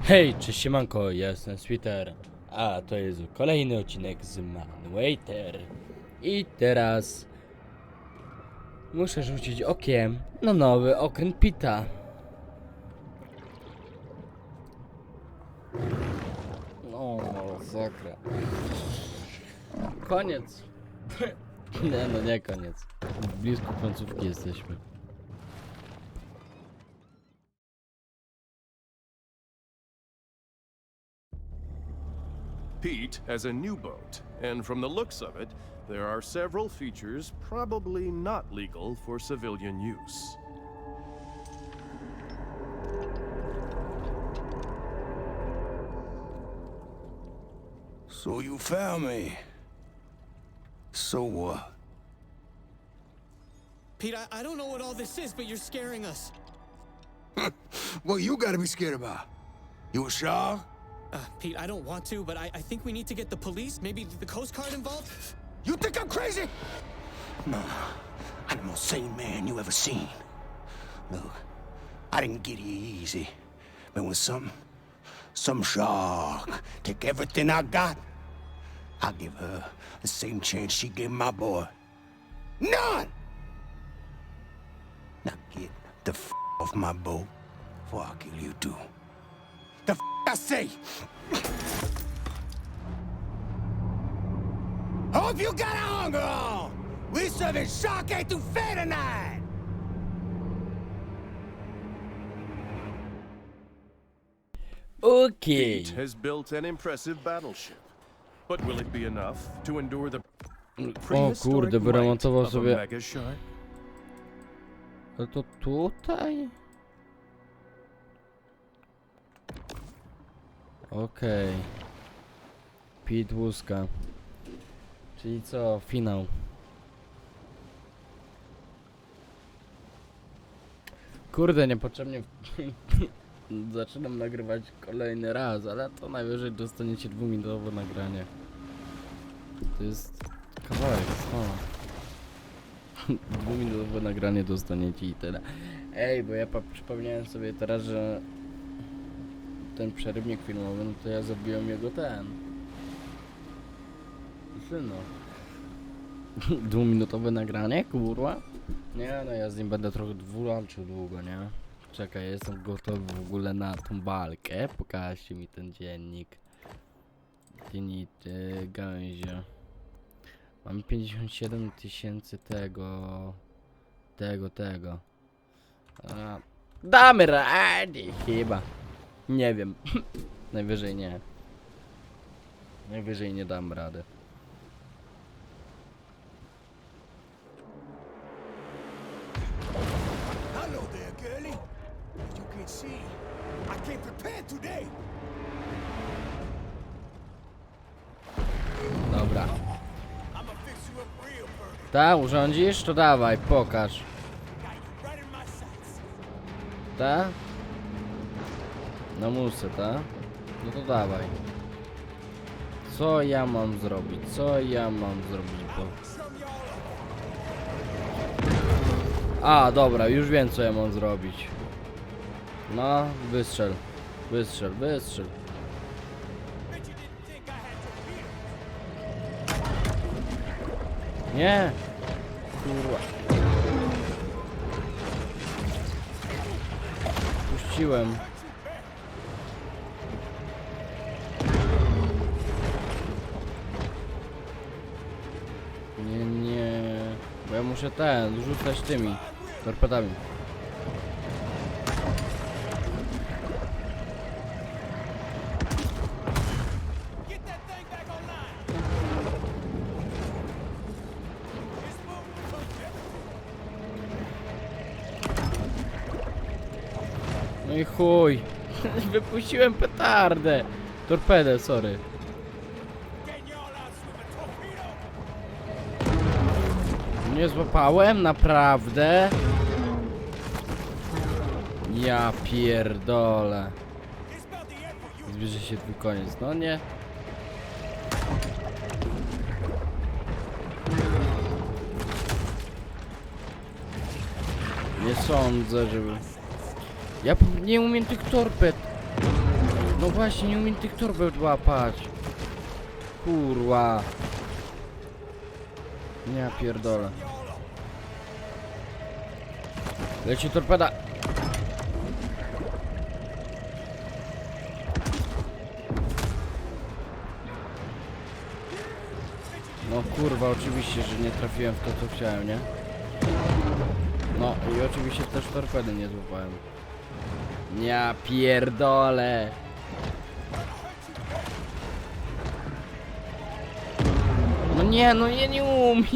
Hej, cześć siemanko, ja jestem Sweeter, a to jest kolejny odcinek z Manwaiter. I teraz muszę rzucić okiem na nowy okręt Pita. No, masakra. Koniec. nie, no nie koniec. Blisko końcówki jesteśmy. Pete has a new boat, and from the looks of it, there are several features probably not legal for civilian use. So you found me. So what? Pete, I, I don't know what all this is, but you're scaring us. What you gotta be scared about? You a shark? Uh, Pete, I don't want to, but I, I think we need to get the police, maybe the Coast Guard involved. You think I'm crazy? No, I'm the most sane man you ever seen. Look, I didn't get here easy. But when some, some shark take everything I got, I'll give her the same chance she gave my boy. None! Now get the f off my boat before I kill you too. The f I say! Hope you got a hunger on! We serving shark etouffee tonight! Okej. Pete has built an impressive battleship. But will it be enough to endure the O prehistoric kurde, wyremontował might of a sobie. mega shark? Ale to tutaj? Okej. Pit łuska. Czyli co? Finał. Kurde, niepotrzebnie zaczynam nagrywać kolejny raz, ale to najwyżej dostaniecie dwuminutowe nagranie. To jest kawałek, co? Dwuminutowe nagranie dostaniecie i tyle. Ej, bo ja przypomniałem sobie teraz, że ten przerywnik filmowy, no to ja zrobiłem jego ten. Syno. Dwuminutowe nagranie, kurwa? Nie, no ja z nim będę trochę dwulanczył długo, nie? Czekaj, jestem gotowy w ogóle na tą walkę. Pokażcie mi ten dziennik. Dziennik yy, gałęzie. Mam 57 tysięcy tego. Tego, tego. A, damy radę chyba. Nie wiem. Najwyżej nie. Najwyżej nie dam rady. Hello there, girlie. As you can see, I came prepared today. Dobra. I'ma fix you up real perfect. Ta, urządzisz? To dawaj, pokaż. Got you right in my sights. Ta? No muszę, ta? No to dawaj. Co ja mam zrobić? Co ja mam zrobić, bo... A, dobra, już wiem co ja mam zrobić. No, wystrzel. Wystrzel, wystrzel. Nie! Kurwa. Puściłem. Muszę ten, rzucać tymi torpedami. No i chuj. Wypuściłem petardę. Torpedę, sorry. Nie złapałem, naprawdę. Ja pierdolę. Zbliży się twój koniec, no nie. Nie sądzę, żeby... Ja nie umiem tych torped. No właśnie, nie umiem tych torbeł łapać. Kurwa. Ja pierdolę. Leci torpeda. No kurwa, oczywiście, że nie trafiłem w to, co chciałem, nie? No i oczywiście też torpedy nie złapałem. Ja pierdolę. No nie, no ja nie umiem.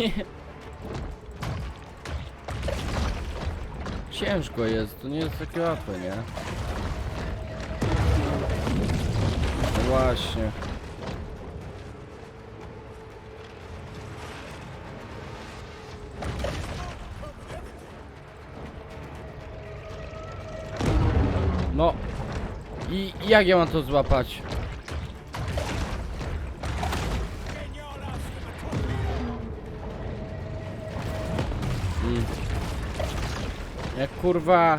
Ciężko jest, to nie jest takie łatwe, nie? No właśnie. No. I jak ja mam to złapać? Kurwa.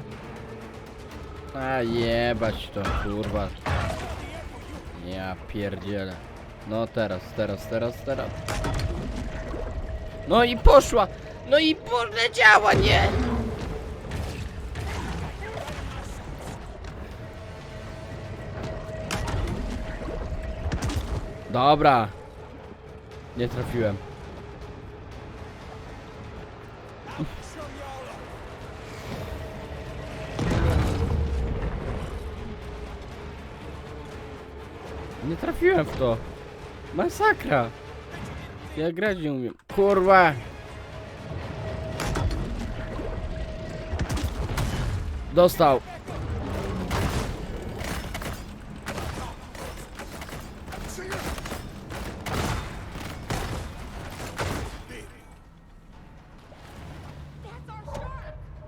A jebać to kurwa. Ja pierdzielę. No teraz, teraz, teraz, teraz. No i poszła! No i poleciała, nie! Dobra. Nie trafiłem. Nie trafiłem w to. Masakra. Ja grać nie umiem. Kurwa. Dostał.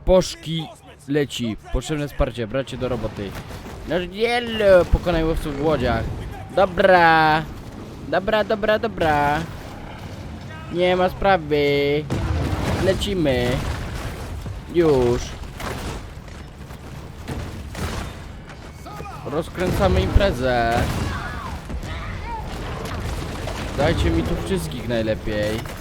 Poszki leci. Potrzebne wsparcie. Bracie do roboty. Nasz dziel pokonaj łowców w łodziach. Dobra. Dobra, dobra, dobra. Nie ma sprawy. Lecimy. Już. Rozkręcamy imprezę. Dajcie mi tu wszystkich najlepiej.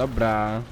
Dobra.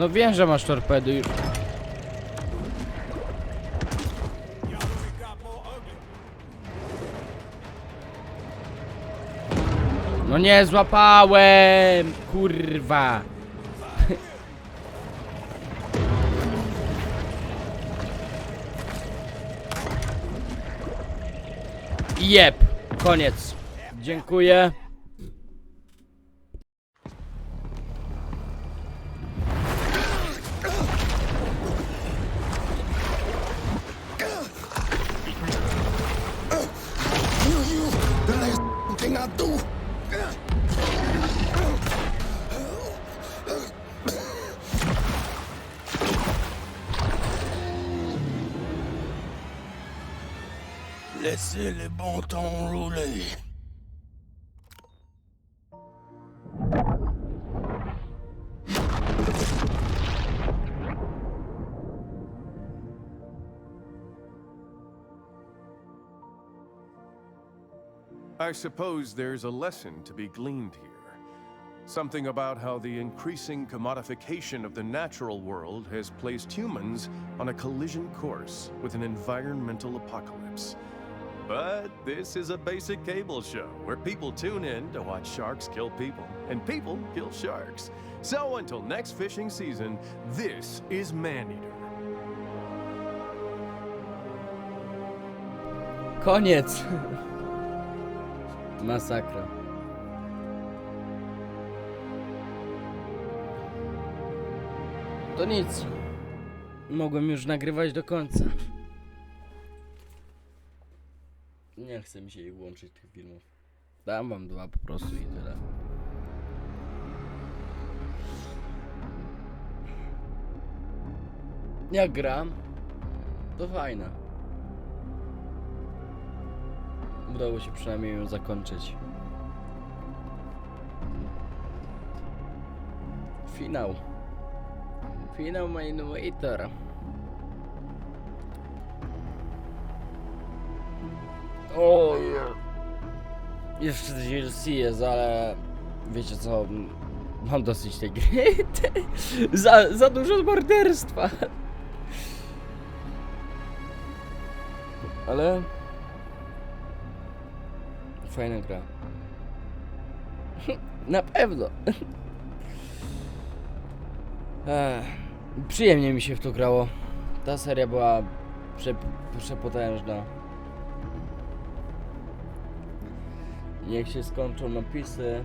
No wiem, że masz torpedy już. No nie złapałem! Kurwa! Jep! Koniec. Dziękuję. I suppose there's a lesson to be gleaned here. Something about how the increasing commodification of the natural world has placed humans on a collision course with an environmental apocalypse. But this is a basic cable show where people tune in to watch sharks kill people and people kill sharks. So until next fishing season, this is Maneater. Koniec! Masakra. To nic. Mogłem już nagrywać do końca. Nie chcę mi się łączyć tych filmów. Dam wam dwa po prostu i tyle. Jak gram, to fajne. Udało się przynajmniej ją zakończyć. Finał. Finał Mainowator. O je. Jeszcze DLC jest, ale wiecie co? Mam dosyć tej gry. za, za dużo morderstwa. Ale Fajna gra. Na pewno. Ech, przyjemnie mi się w to grało. Ta seria była prze, przepotężna. Niech się skończą napisy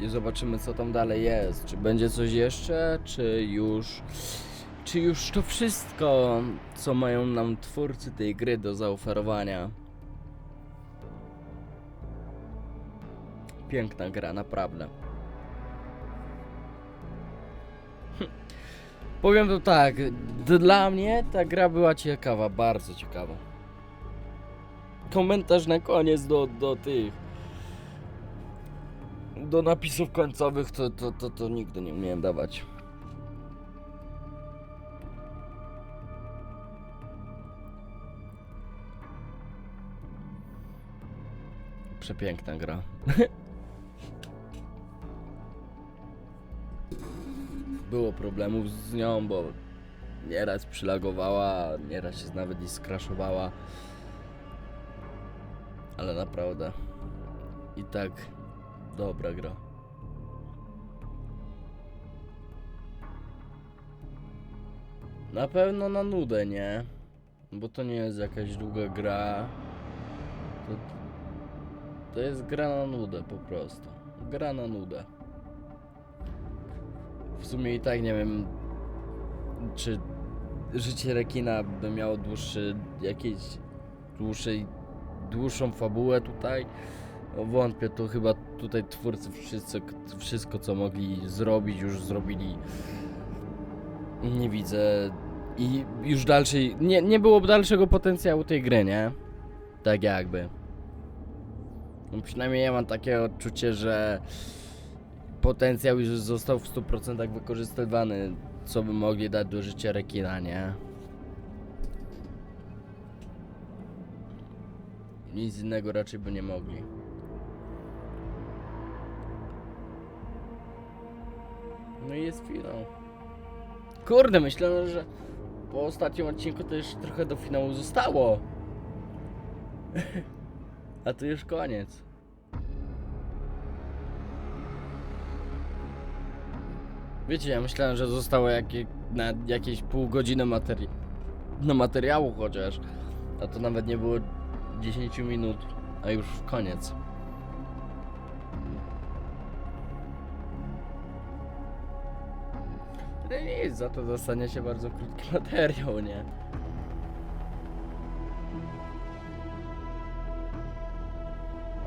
i zobaczymy co tam dalej jest. Czy będzie coś jeszcze, czy już... Czy już to wszystko, co mają nam twórcy tej gry do zaoferowania? Piękna gra, naprawdę. Hm. Powiem to tak, dla mnie ta gra była ciekawa, bardzo ciekawa. Komentarz na koniec do, do tych. Do napisów końcowych to, to, to, to nigdy nie umiałem dawać. Przepiękna gra. Było problemów z nią, bo nieraz przylagowała, nieraz się nawet i skraszowała. Ale naprawdę i tak dobra gra. Na pewno na nudę, nie? Bo to nie jest jakaś długa gra. To, to jest gra na nudę po prostu. Gra na nudę. W sumie i tak nie wiem, czy życie rekina by miało dłuższy, jakieś dłuższej, dłuższą fabułę tutaj. No wątpię, to chyba tutaj twórcy wszyscy, wszystko co mogli zrobić, już zrobili. Nie widzę i już dalszej, nie, nie byłoby dalszego potencjału tej gry, nie? Tak jakby. No przynajmniej ja mam takie odczucie, że potencjał już został w 100% wykorzystywany, co by mogli dać do życia rekina, nie? Nic innego raczej by nie mogli. No i jest finał. Kurde, myślałem, że po ostatnim odcinku to już trochę do finału zostało. A to już koniec. Wiecie, ja myślałem, że zostało jakie, na jakieś pół godziny materi no materiału chociaż. A to nawet nie było 10 minut, a już koniec. No nic, za to dostanie się bardzo krótki materiał, nie?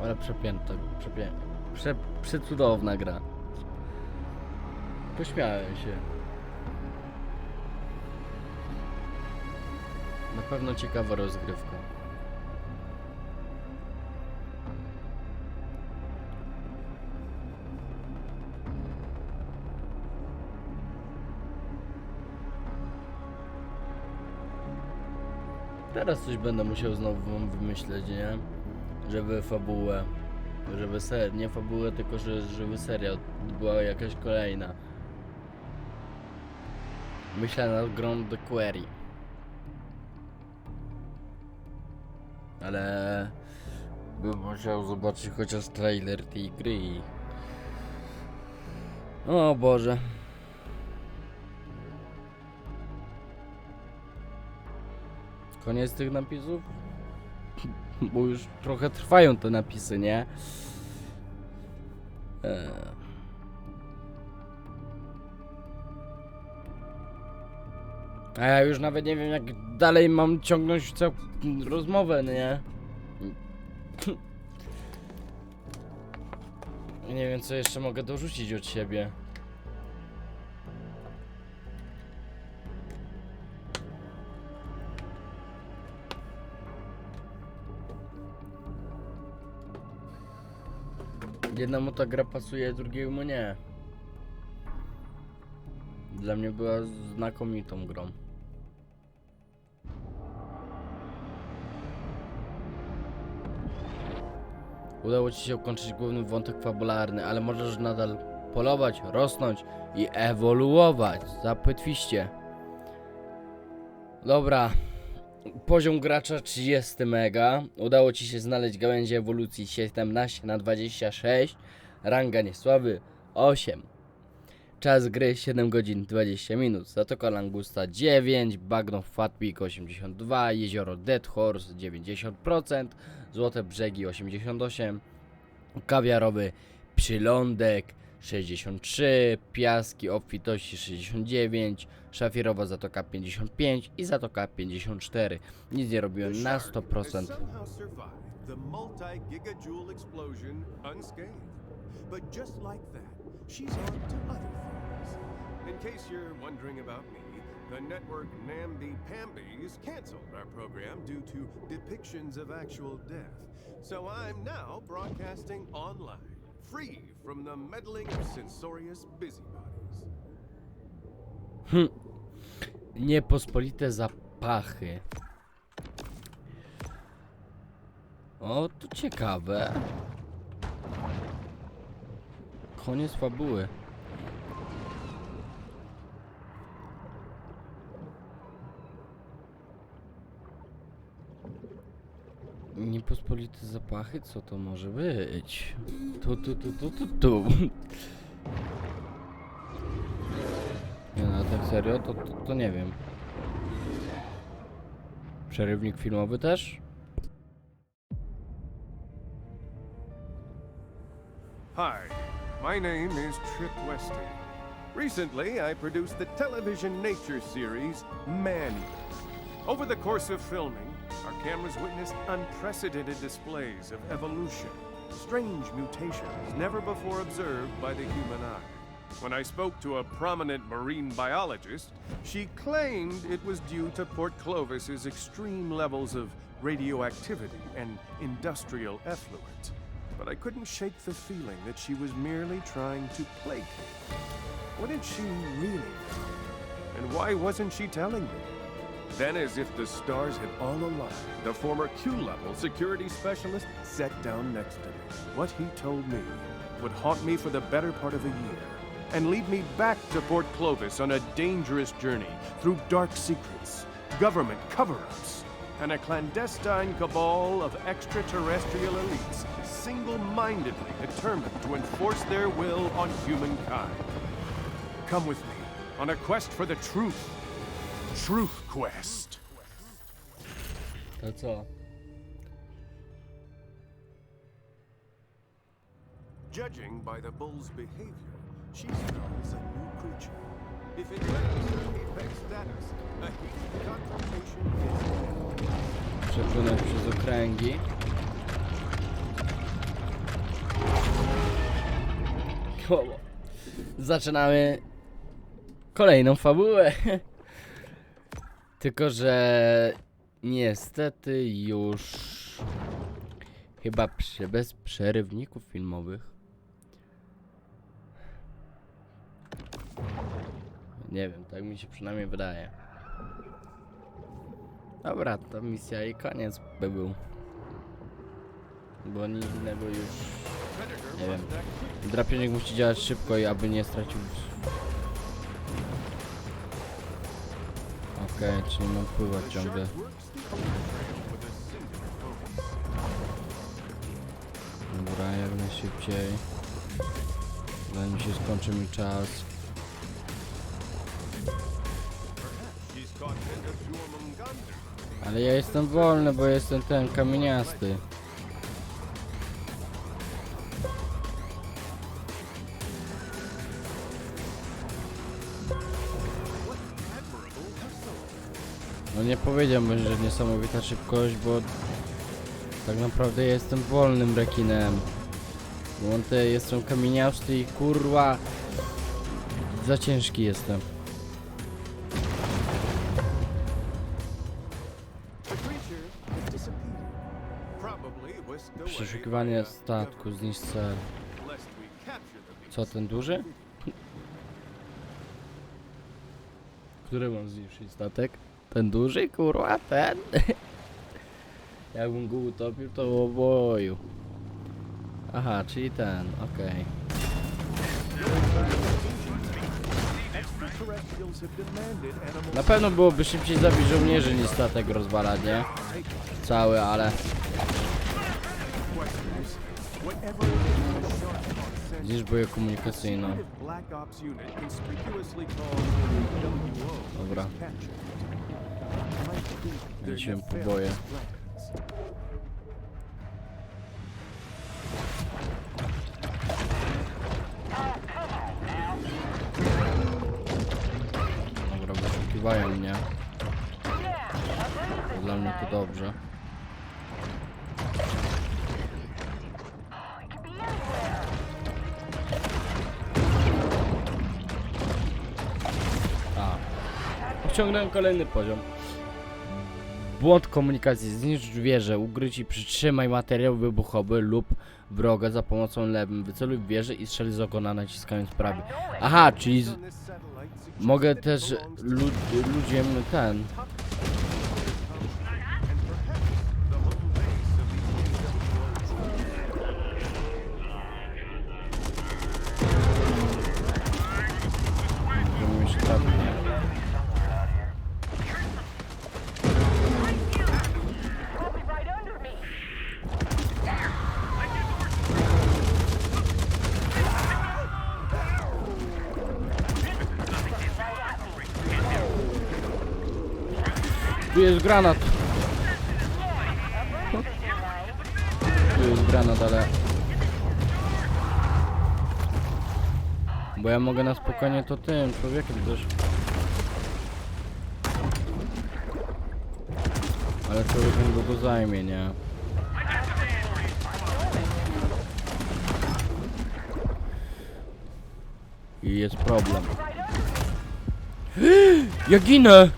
Ale przepięta, przepię... Prze, przecudowna gra. Pośmiałem się. Na pewno ciekawa rozgrywka. Teraz coś będę musiał znowu wam wymyśleć, nie? Żeby fabułę Żeby ser, nie fabułę, tylko że żeby seria była jakaś kolejna. Myślę nad grą The Quarry. Ale bym musiał zobaczyć chociaż trailer tej gry i... O Boże. Koniec tych napisów? Bo już trochę trwają te napisy, nie? Eee. A ja już nawet nie wiem jak dalej mam ciągnąć całą rozmowę, nie? Nie wiem co jeszcze mogę dorzucić od siebie. Jednemu ta gra pasuje, drugiemu nie. Dla mnie była znakomitą grą. Udało ci się ukończyć główny wątek fabularny, ale możesz nadal polować, rosnąć i ewoluować. Zapytwiście. Dobra. Poziom gracza 30 mega. Udało ci się znaleźć gałęzie ewolucji 17 na 26. Ranga niesławy 8. Czas gry 7 godzin 20 minut. Zatoka Langusta 9, Bagno Fatpik 82, Jezioro Dead Horse 90%, Złote Brzegi 88, Kawiarowy Przylądek 63, Piaski Obfitości 69, Szafirowa Zatoka 55 i Zatoka 54. Nic nie robiłem na Shark has 100%. somehow survived the multi-gigajoule explosion unscathed. But just like that, she's on to other things. In case you're wondering about me, the network Namby Pambies canceled our program due to depictions of actual death. So I'm now broadcasting online, free from the meddling of censorious busybodies. Hm. Niepospolite zapachy. O, to ciekawe. Koniec fabuły. Niepospolite zapachy? Co to może być? Tu, tu, tu, tu, tu, tu. Nie no, tak serio? To, to, to nie wiem. Przerywnik filmowy też? Hi, my name is Trip Weston. Recently, I produced the television nature series Man. Over the course of filming, our cameras witnessed unprecedented displays of evolution, strange mutations never before observed by the human eye. When I spoke to a prominent marine biologist, she claimed it was due to Port Clovis's extreme levels of radioactivity and industrial effluent. But I couldn't shake the feeling that she was merely trying to placate. What did she really know? And why wasn't she telling me? Then, as if the stars had all aligned, the former Q-level security specialist sat down next to me. What he told me would haunt me for the better part of a year and lead me back to Fort Clovis on a dangerous journey through dark secrets, government cover-ups, and a clandestine cabal of extraterrestrial elites single-mindedly determined to enforce their will on humankind. Come with me on a quest for the truth. Truth Quest. To co? Judging by the bull's behavior, she smells a new creature. If it apex status, a heated confrontation is. Przepłynąć przez okręgi. O, Zaczynamy kolejną fabułę. Tylko, że niestety już chyba przy, bez przerywników filmowych. Nie wiem, tak mi się przynajmniej wydaje. Dobra, to misja i koniec by był. Bo nic innego już Nie wiem. Drapieżnik musi działać szybko aby nie stracił... Okej, czyli mam pływać ciągle. Dobra, jak najszybciej. Zanim się skończy mi czas. Ale ja jestem wolny, bo jestem ten kamieniasty. Powiedziałbym, że niesamowita szybkość, bo tak naprawdę jestem wolnym rekinem. Bo on te jestem kamieniasty i kurwa za ciężki jestem. Przeszukiwanie statku, zniszcz cel. Co, ten duży? Który mam zniszczyć statek? Ten duży, kurwa, ten? Jakbym go utopił, to w oboju. Aha, czyli ten, okej. Animal Na pewno byłoby szybciej zabić żołnierzy niż statek rozwalać, nie? Cały, ale sent liczbę komunikacyjną. Dobra. Is captured. Might be their Lecimy po nefarious boje. plans. Dobra, wyszukiwają mnie. Dla mnie to dobrze. A. Kolejny poziom. Błąd komunikacji. Zniszcz wieżę, ugryź i przytrzymaj materiał wybuchowy lub wroga za pomocą lewym. Wyceluj wieżę i strzel z ogona naciskając prawy. Aha, czyli z, mogę też lud, ludziom ten. and perhaps the home base of the AWO. Będziemy mieć trafić, nie? right under me. Tu jest granat. Tu jest granat, ale... Bo ja mogę na spokojnie to tym człowiekiem też. Ale człowiekiem długo zajmie, nie? I jest problem. Ja ginę!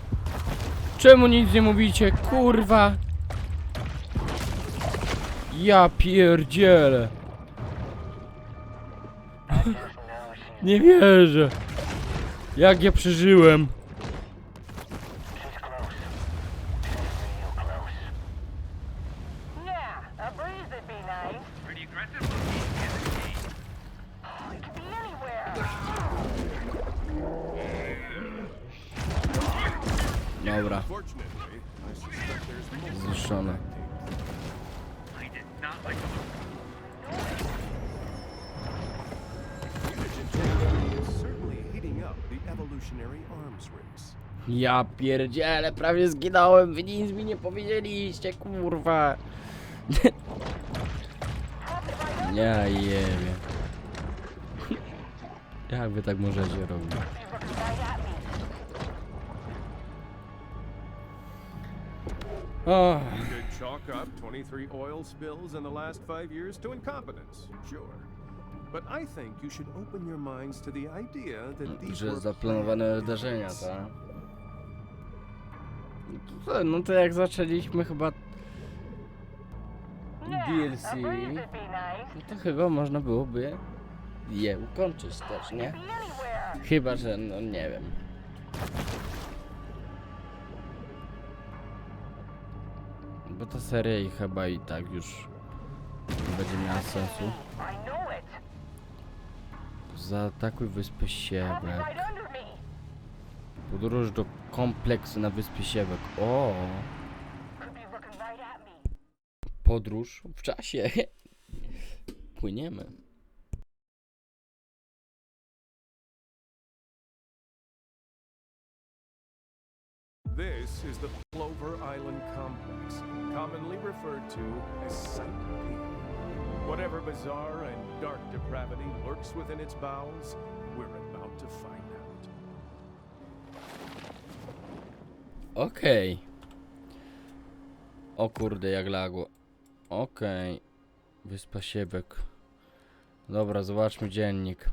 Czemu nic nie mówicie? Kurwa! Ja pierdzielę! Nie wierzę! Jak ja przeżyłem? Ja pierdzielę, prawie zginąłem, wy nic mi nie powiedzieliście, kurwa! Ja jebie. Jak wy tak możecie robić? Oh. Chalk up 23 oil spills in the last five years to incompetence, sure. Że zaplanowane planned wydarzenia, tak? No to- No to jak zaczęliśmy chyba DLC, no to chyba można byłoby je ukończyć też, nie? Chyba, że no nie wiem. Bo ta seria i chyba i tak już Nie będzie miała sensu. Zaatakuj wyspę me. Podróż do kompleksu na wyspie Siewek. O! Podróż w czasie. Płyniemy. This is the Clover Island Complex, commonly referred to as Site. Whatever bizarre and dark depravity lurks within its bowels, we're about to find out. Okej. O kurde, jak lagło. Okej. Wyspa Siewek. Dobra, zobaczmy dziennik.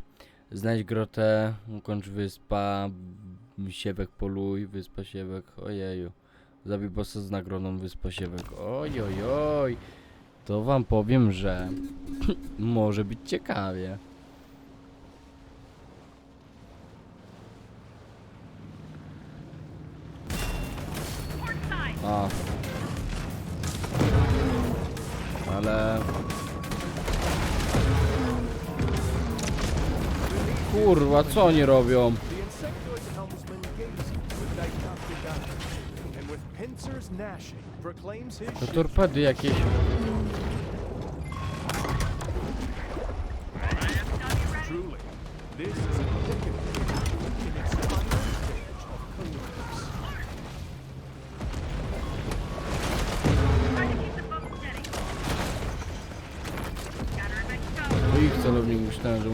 Znajdź grotę, ukończ wyspa, m, Siewek poluj, wyspa Siewek, ojeju. Zabij bossa z nagrodą wyspa Siewek, oj, oj, oj. To wam powiem, że może być ciekawie. A. Ale... Kurwa, co oni robią? Stage of collapse. O ich celownik myślałem, że.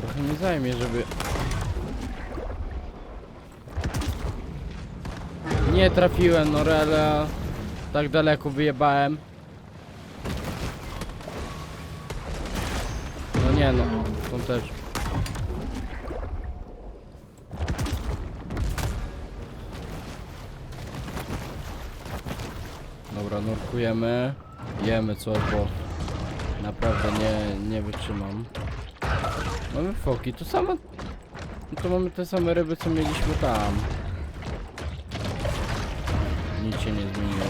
Trochę mi zajmie, żeby... Nie trafiłem, no. Tak daleko wyjebałem. No nie no, to też. Dobra, nurkujemy. Jemy coś, bo naprawdę nie, nie wytrzymam. Mamy foki, to samo... To mamy te same ryby, co mieliśmy tam. Nic się nie zmieniło.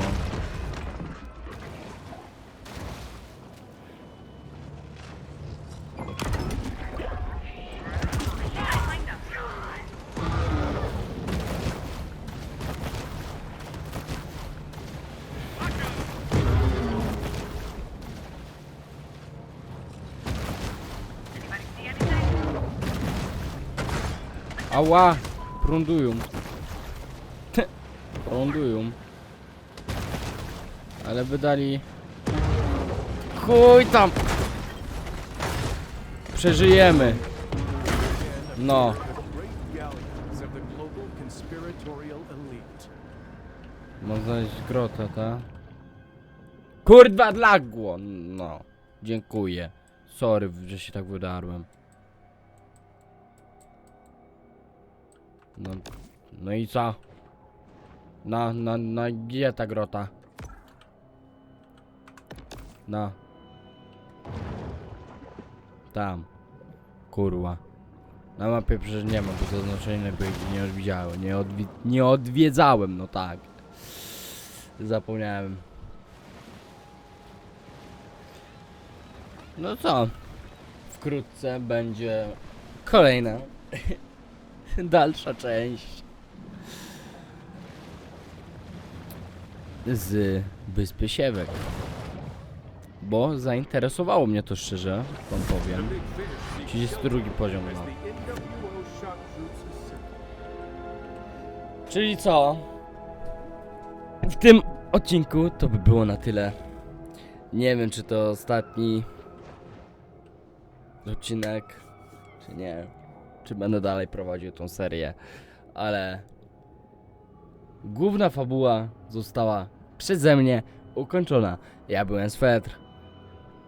Ała! Prądują. Prądują. Ale wydali... Chuj tam! Przeżyjemy. No. Mam znaleźć grotę, ta? Kurwa, lagło! No. Dziękuję. Sorry, że się tak wydarłem. No, no i co? Na, na, na, gdzie ta grota? Na. Tam. Kurwa. Na mapie przecież nie ma, bo zaznaczone by ich nie odwidziałem. Nie, odwi nie odwiedzałem, no tak. Zapomniałem. No co? Wkrótce będzie kolejna dalsza część z Wyspy Siewek. Bo zainteresowało mnie to szczerze, wam powiem. 32 poziom. Czyli co? W tym odcinku to by było na tyle. Nie wiem, czy to ostatni odcinek, czy nie. Czy będę dalej prowadził tą serię, ale główna fabuła została przeze mnie ukończona. Ja byłem Swetr.